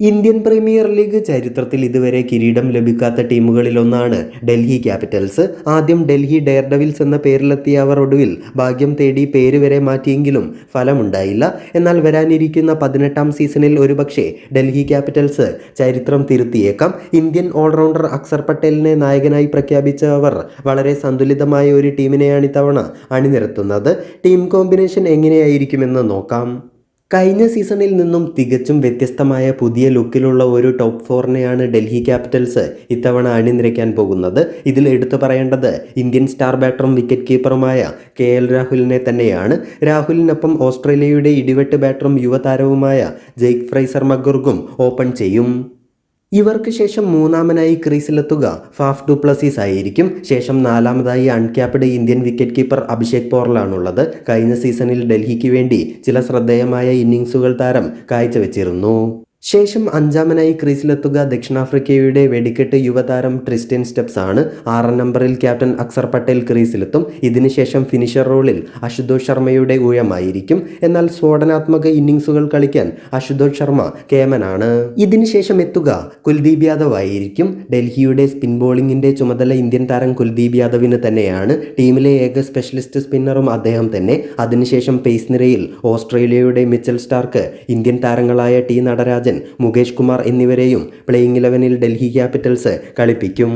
Indian premier league ചരിത്രത്തിൽ ഇതുവരെ കിരീടം ലഭിക്കാത്ത ടീമുകളിലൊന്നാണ് ഡൽഹി ക്യാപിറ്റൽസ്. ആദ്യം ഡൽഹി ഡെയർഡവിൽസ് എന്ന പേരിലെത്തിയ അവർ ഒടുവിൽ ഭാഗ്യം തേടി പേര് വരെ മാറ്റിയെങ്കിലും ഫലമുണ്ടായില്ല. എന്നാൽ വരാനിരിക്കുന്ന പതിനെട്ടാം സീസണിൽ ഒരുപക്ഷെ ഡൽഹി ക്യാപിറ്റൽസ് ചരിത്രം തിരുത്തിയേക്കാം. ഇന്ത്യൻ ഓൾറൗണ്ടർ അക്സർ പട്ടേലിനെ നായകനായി പ്രഖ്യാപിച്ച അവർ വളരെ സന്തുലിതമായ ഒരു ടീമിനെയാണ് ഇത്തവണ അണിനിരത്തുന്നത്. ടീം കോമ്പിനേഷൻ എങ്ങനെയായിരിക്കുമെന്ന് നോക്കാം. കഴിഞ്ഞ സീസണിൽ നിന്നും തികച്ചും വ്യത്യസ്തമായ പുതിയ ലുക്കിലുള്ള ഒരു ടോപ്പ് ഫോറിനെയാണ് ഡൽഹി ക്യാപിറ്റൽസ് ഇത്തവണ അണിനിരയ്ക്കാൻ പോകുന്നത്. ഇതിൽ എടുത്തു പറയേണ്ടത് ഇന്ത്യൻ സ്റ്റാർ ബാറ്ററും വിക്കറ്റ് കീപ്പറുമായ കെ എൽ രാഹുലിനെ തന്നെയാണ്. രാഹുലിനൊപ്പം ഓസ്ട്രേലിയയുടെ ഇടിവെട്ട് ബാറ്ററും യുവതാരവുമായ ജെയ്ക് ഫ്രൈസർ മഗുർഗും ഓപ്പൺ ചെയ്യും. ഇവർക്ക് ശേഷം മൂന്നാമനായി ക്രീസിലെത്തുക. ഫാഫ് ഡുപ്ലസീസ് ആയിരിക്കും. ശേഷം നാലാമതായി uncapped Indian wicket keeper Abhishek പോറലാണുള്ളത്. കഴിഞ്ഞ സീസണിൽ ഡൽഹിക്ക് വേണ്ടി ചില ശ്രദ്ധേയമായ ഇന്നിങ്സുകൾ താരം കാഴ്ചവെച്ചിരുന്നു. ശേഷം അഞ്ചാമനായി ക്രീസിലെത്തുക ദക്ഷിണാഫ്രിക്കയുടെ വെടിക്കെട്ട് യുവതാരം ട്രിസ്റ്റൻ സ്റ്റെപ്സ് ആണ്. ആറാം നമ്പറിൽ ക്യാപ്റ്റൻ അക്സർ പട്ടേൽ ക്രീസിലെത്തും. ഇതിനുശേഷം ഫിനിഷർ റോളിൽ അശുതോഷ് ശർമ്മയുടെ ഊഴമായിരിക്കും എന്നാൽ സ്ഫോടനാത്മക ഇന്നിങ്സുകൾ കളിക്കാൻ അശുതോഷ് ശർമ്മ കേമനാണ്. ഇതിനുശേഷം എത്തുക കുൽദീപ് യാദവ് ആയിരിക്കും. ഡൽഹിയുടെ സ്പിൻ ബോളിംഗിന്റെ ചുമതല ഇന്ത്യൻ താരം കുൽദീപ് യാദവിന് തന്നെയാണ്. ടീമിലെ ഏക സ്പെഷ്യലിസ്റ്റ് സ്പിന്നറും അദ്ദേഹം തന്നെ. അതിനുശേഷം പേസ് നിരയിൽ ഓസ്ട്രേലിയയുടെ മിച്ചൽ സ്റ്റാർക്ക് ഇന്ത്യൻ താരങ്ങളായ ടി നടരാജൻ മുകേഷ് കുമാർ എന്നിവരെയും പ്ലേയിങ് ഇലവനിൽ ഡൽഹി ക്യാപിറ്റൽസ് കളിപ്പിക്കും.